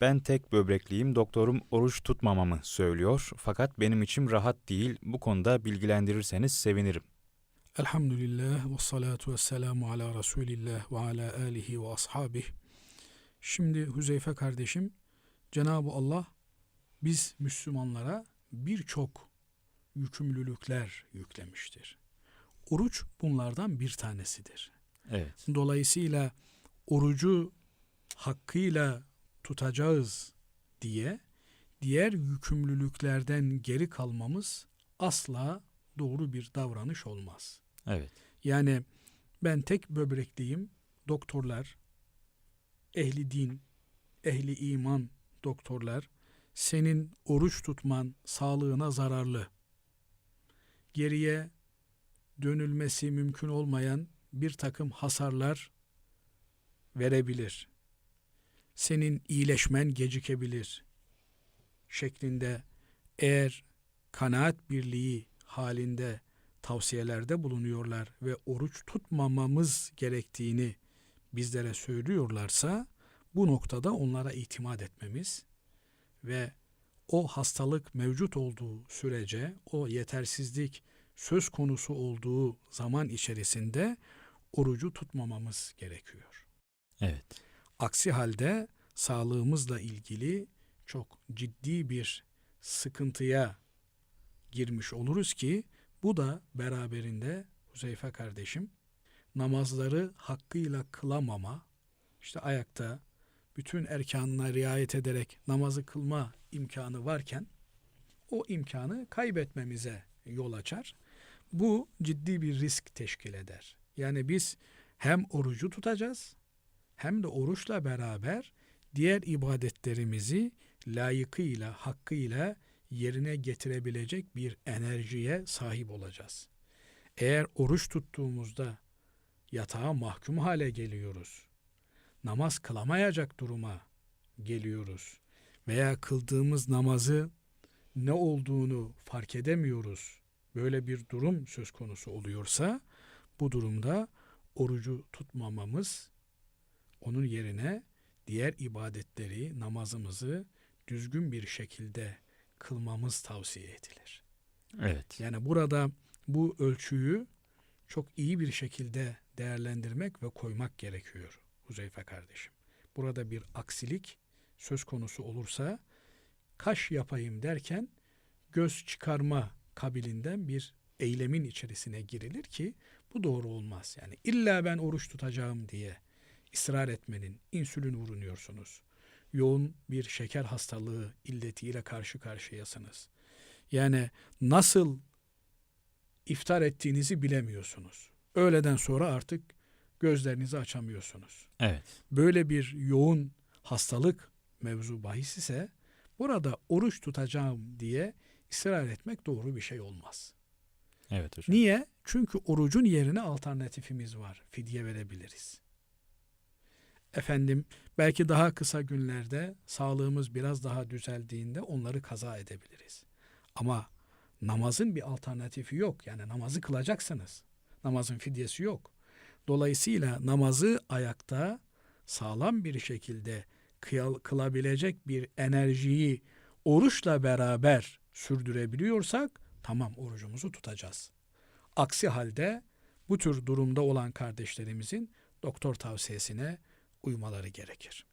Ben tek böbrekliyim, doktorum oruç tutmamamı söylüyor fakat benim içim rahat değil. Bu konuda bilgilendirirseniz sevinirim. Elhamdülillah ve salatu ve selamu ala Resulillah ve ala alihi ve ashabih. Şimdi Huzeyfe kardeşim, Cenab-ı Allah biz Müslümanlara birçok yükümlülükler yüklemiştir. Oruç bunlardan bir tanesidir. Evet. Dolayısıyla orucu hakkıyla tutacağız diye diğer yükümlülüklerden geri kalmamız asla doğru bir davranış olmaz. Evet. Yani ben tek böbrekliyim. Doktorlar, ehli din, ehli iman doktorlar senin oruç tutman sağlığına zararlı. Geriye dönülmesi mümkün olmayan bir takım hasarlar verebilir. Senin iyileşmen gecikebilir şeklinde eğer kanaat birliği halinde tavsiyelerde bulunuyorlar ve oruç tutmamamız gerektiğini bizlere söylüyorlarsa bu noktada onlara itimat etmemiz ve o hastalık mevcut olduğu sürece o yetersizlik söz konusu olduğu zaman içerisinde orucu tutmamamız gerekiyor. Evet. Aksi halde sağlığımızla ilgili çok ciddi bir sıkıntıya girmiş oluruz ki bu da beraberinde Huzeyfe kardeşim namazları hakkıyla kılamama, işte ayakta bütün erkanına riayet ederek namazı kılma imkanı varken o imkanı kaybetmemize yol açar. Bu ciddi bir risk teşkil eder. Yani biz hem orucu tutacağız hem de oruçla beraber diğer ibadetlerimizi layıkıyla, hakkıyla yerine getirebilecek bir enerjiye sahip olacağız. Eğer oruç tuttuğumuzda yatağa mahkum hale geliyoruz. Namaz kılamayacak duruma geliyoruz veya kıldığımız namazı ne olduğunu fark edemiyoruz. Böyle bir durum söz konusu oluyorsa bu durumda orucu tutmamamız onun yerine diğer ibadetleri, namazımızı düzgün bir şekilde kılmamız tavsiye edilir. Evet. Yani burada bu ölçüyü çok iyi bir şekilde değerlendirmek ve koymak gerekiyor Huzeyfe kardeşim. Burada bir aksilik söz konusu olursa kaş yapayım derken göz çıkarma kabilinden bir eylemin içerisine girilir ki bu doğru olmaz. Yani illa ben oruç tutacağım diye ısrar etmenin insülin vurunuyorsunuz. Yoğun bir şeker hastalığı illetiyle karşı karşıyasınız. Yani nasıl iftar ettiğinizi bilemiyorsunuz. Öğleden sonra artık gözlerinizi açamıyorsunuz. Evet. Böyle bir yoğun hastalık mevzu bahis ise burada oruç tutacağım diye ısrar etmek doğru bir şey olmaz. Evet hocam. Niye? Çünkü orucun yerine alternatifimiz var. Fidye verebiliriz. Efendim belki daha kısa günlerde sağlığımız biraz daha düzeldiğinde onları kaza edebiliriz. Ama namazın bir alternatifi yok. Yani namazı kılacaksınız. Namazın fidyesi yok. Dolayısıyla namazı ayakta sağlam bir şekilde kıyal- kılabilecek bir enerjiyi oruçla beraber sürdürebiliyorsak tamam orucumuzu tutacağız. Aksi halde bu tür durumda olan kardeşlerimizin doktor tavsiyesine uymaları gerekir.